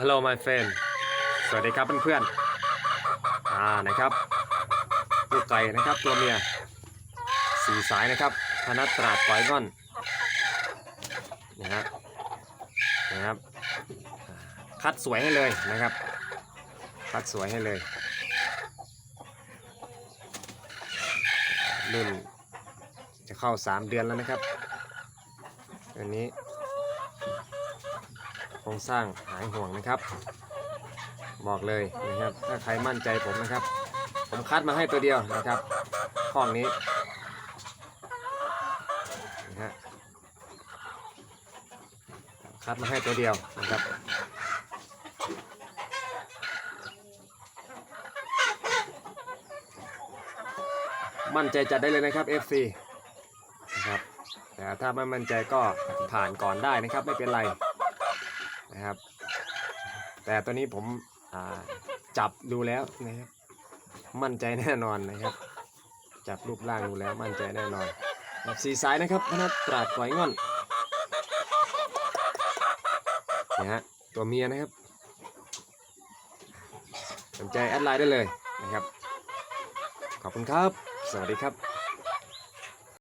Hello my friend สวัสดีครับเพื่อนๆอ่านะครับลูกไก่นะครับตัวเมียสีสายนะครับพนัตราดปล่อยก้อนนะครับนะครับคัดสวยให้เลยนะครับ คัดสวยให้เลยรุ่นจะเข้า 3 เดือนแล้วนะครับอันนี้ โครงสร้างหายห่วงนะครับ บอกเลยนะครับ ถ้าใครมั่นใจผมนะครับ ผมคัดมาให้ตัวเดียวนะครับข้องนี้นะฮะคัดมาให้ตัวเดียวนะครับมั่นใจจัดได้เลยนะครับ FC นะครับแต่ถ้าไม่มั่นใจก็ผ่านก่อนได้นะครับ ไม่เป็นไร นะครับ แต่ตัวนี้ผมจับดูแล้วนะครับ มั่นใจแน่นอนนะครับ จับรูปร่างดูแล้วมั่นใจแน่นอนแบบสีสายนะครับพนัสตราดปล่อยง่อนนี่ฮะตัวเมียนะครับสนใจแอดไลน์ได้เลยนะครับ ขอบคุณครับ สวัสดีครับ